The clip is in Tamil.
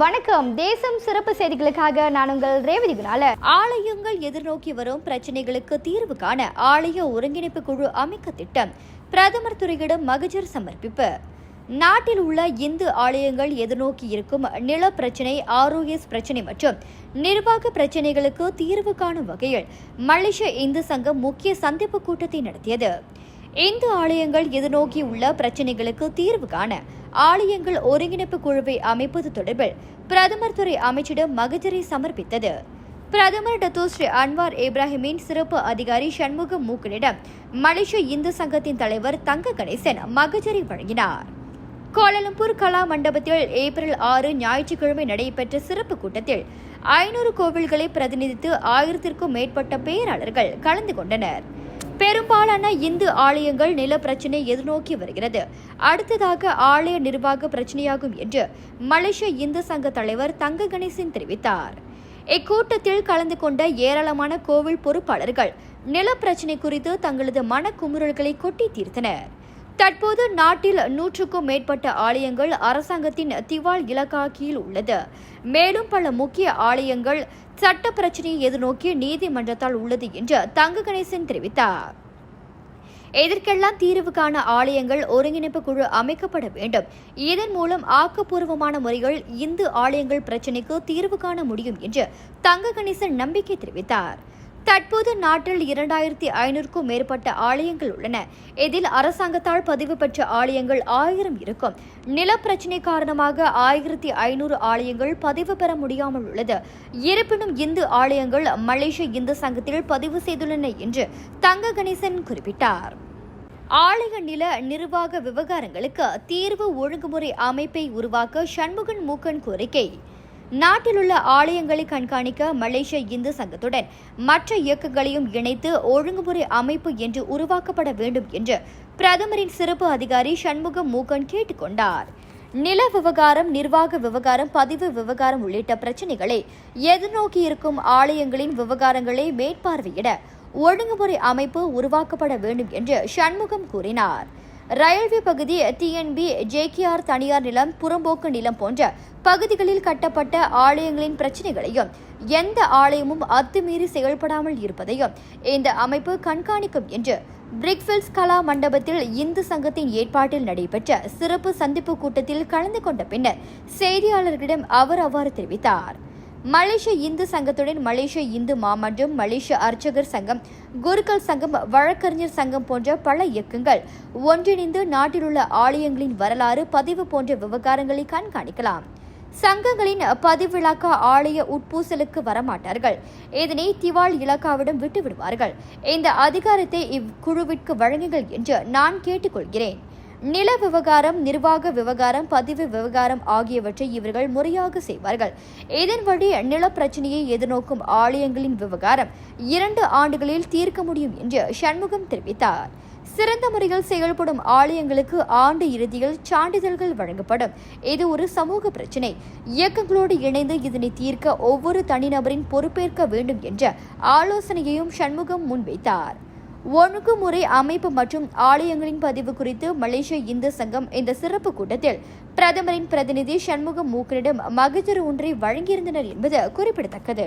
வணக்கம். தேசம் சிறப்பு செய்திகளுக்காக நான் உங்கள் ரேவதி குணால. ஆலயங்கள் எதிர்நோக்கி வரும் பிரச்சனைகளுக்கு தீர்வு காண ஆலய ஒருங்கிணைப்பு குழு அமைக்க திட்டம். பிரதமர் துறையிடம் மகஜர் சமர்ப்பிப்பு. நாட்டில் உள்ள இந்து ஆலயங்கள் எதிர்நோக்கி இருக்கும் நில பிரச்சினை ஆர்ஓஎஸ் பிரச்சினை மற்றும் நிர்வாக பிரச்சினைகளுக்கு தீர்வு காணும் வகையில் மலேசிய இந்து சங்கம் முக்கிய சந்திப்பு கூட்டத்தை நடத்தியது. இந்து ஆலயங்கள் எதிர்நோக்கி உள்ள பிரச்சினைகளுக்கு தீர்வு காண ஆலயங்கள் ஒருங்கிணைப்பு குழுவை அமைப்பது தொடர்பில் பிரதமர் துறை அமைச்சிடம் மகஜரை சமர்ப்பித்தது. பிரதமர் டத்தோ ஸ்ரீ அன்வார் இப்ராஹிமின் சிறப்பு அதிகாரி சண்முகம் மூக்கனிடம் மலேசிய இந்து சங்கத்தின் தலைவர் தங்க கணேசன் மகஜரை வழங்கினார். கோலாலம்பூர் கலா மண்டபத்தில் ஏப்ரல் ஆறு ஞாயிற்றுக்கிழமை நடைபெற்ற சிறப்பு கூட்டத்தில் ஐநூறு கோவில்களை பிரதிநிதித்து ஆயிரத்திற்கும் மேற்பட்ட பேராளர்கள் கலந்து கொண்டனர். பெரும்பாலான இந்து ஆலயங்கள் நில பிரச்சினை எதிர்நோக்கி வருகிறது. அடுத்ததாக ஆலய நிர்வாக பிரச்சனையாகும் என்று மலேசிய இந்து சங்க தலைவர் தங்க கணேசன் தெரிவித்தார். இக்கூட்டத்தில் கலந்து கொண்ட ஏராளமான கோவில் பொறுப்பாளர்கள் நில பிரச்சினை குறித்து தங்களது மனக்குமுறல்களை கொட்டி தீர்த்தனர். தற்போது நாட்டில் நூற்றுக்கும் மேற்பட்ட ஆலயங்கள் அரசாங்கத்தின் திவால் இலக்காக்கியில் உள்ளது. மேலும் பல முக்கிய ஆலயங்கள் சட்ட பிரச்சனையை எதிர்நோக்கி நீதிமன்றத்தால் உள்ளது என்று தங்க கணேசன் தெரிவித்தார். இதற்கெல்லாம் தீர்வு காண ஆலயங்கள் ஒருங்கிணைப்பு குழு அமைக்கப்பட வேண்டும்? இதன் மூலம் ஆக்கப்பூர்வமான முறைகள் இந்து ஆலயங்கள் பிரச்சினைக்கு தீர்வு காண முடியும் என்று தங்க கணேசன் நம்பிக்கை தெரிவித்தார். தற்போது நாட்டில் இரண்டாயிரத்தி ஐநூறுக்கும் மேற்பட்ட ஆலயங்கள் உள்ளன. இதில் அரசாங்கத்தால் பதிவு பெற்ற ஆலயங்கள் ஆயிரம் இருக்கும். நில பிரச்சினை காரணமாக ஆயிரத்தி ஐநூறு ஆலயங்கள் பதிவு பெற முடியாமல் உள்ளது. இருப்பினும் இந்து ஆலயங்கள் மலேசிய இந்து சங்கத்தில் பதிவு செய்துள்ளன என்று தங்க கணேசன் குறிப்பிட்டார். ஆலய நில நிர்வாக விவகாரங்களுக்கு தீர்வு ஒழுங்குமுறை அமைப்பை உருவாக்க சண்முகன் மூக்கன் கோரிக்கை. நாட்டிலுள்ள ஆலயங்களை கண்காணிக்க மலேசிய இந்து சங்கத்துடன் மற்ற இயக்கங்களையும் இணைத்து ஒழுங்குமுறை அமைப்பு என்று உருவாக்கப்பட வேண்டும் என்று பிரதமரின் சிறப்பு அதிகாரி சண்முகம் மூகன் கேட்டுக்கொண்டார். நில விவகாரம் நிர்வாக விவகாரம் பதிவு விவகாரம் உள்ளிட்ட பிரச்சினைகளை எதிர்நோக்கி இருக்கும் ஆலயங்களின் விவகாரங்களை மேற்பார்வையிட ஒழுங்குமுறை அமைப்பு உருவாக்கப்பட வேண்டும் என்று சண்முகம் கூறினார். ரயில்வே பகுதி டிஎன்பி ஜேகேஆர் தனியார் நிலம் புறம்போக்கு நிலம் போன்ற பகுதிகளில் கட்டப்பட்ட ஆலயங்களின் பிரச்சினைகளையும் எந்த ஆலயமும் அத்துமீறி செயல்படாமல் இருப்பதையும் இந்த அமைப்பு கண்காணிக்கும் என்று பிரிக்ஃபில்ஸ் கலா மண்டபத்தில் இந்து சங்கத்தின் ஏற்பாட்டில் நடைபெற்ற சிறப்பு சந்திப்பு கூட்டத்தில் கலந்து கொண்ட பின்னர் செய்தியாளர்களிடம் அவர் அவ்வாறு தெரிவித்தார். மலேசிய இந்து சங்கத்துடன் மலேசிய இந்து மாமன்றம் மலேசிய அர்ச்சகர் சங்கம் குருக்கள் சங்கம் வழக்கறிஞர் சங்கம் போன்ற பல இயக்கங்கள் ஒன்றிணைந்து நாட்டிலுள்ள ஆலயங்களின் வரலாறு பதிவு போன்ற விவகாரங்களை கண்காணிக்கலாம். சங்கங்களின் பதிவிழாக்கா ஆலய உட்பூசலுக்கு வரமாட்டார்கள். இதனை திவால் இலாக்காவிடம் விட்டுவிடுவார்கள். இந்த அதிகாரத்தை இக்குழுவிற்கு வழங்குங்கள் என்று நான் கேட்டுக்கொள்கிறேன். நில விவகாரம் நிர்வாக விவகாரம் பதிவு விவகாரம் ஆகியவற்றை இவர்கள் முறையாக செய்வார்கள். இதன் வழி நில பிரச்சனையை எதிர்நோக்கும் ஆலயங்களின் விவகாரம் இரண்டு ஆண்டுகளில் தீர்க்க முடியும் என்று சண்முகம் தெரிவித்தார். சிறந்த முறையில் செயல்படும் ஆலயங்களுக்கு ஆண்டு இறுதியில் சான்றிதழ்கள் வழங்கப்படும். இது ஒரு சமூக பிரச்சினை. இயக்கங்களோடு இணைந்து இதனை தீர்க்க ஒவ்வொரு தனிநபரின் பொறுப்பேற்க வேண்டும் என்ற ஆலோசனையையும் சண்முகம் முன்வைத்தார். ஒழுங்குமுறை அமைப்பு மற்றும் ஆலயங்களின் பதிவு குறித்து மலேசிய இந்து சங்கம் இந்த சிறப்பு கூட்டத்தில் பிரதமரின் பிரதிநிதி சண்முகம் மூக்கனிடம் மகஜர் ஒன்றை வழங்கியிருந்தனர் என்பது குறிப்பிடத்தக்கது.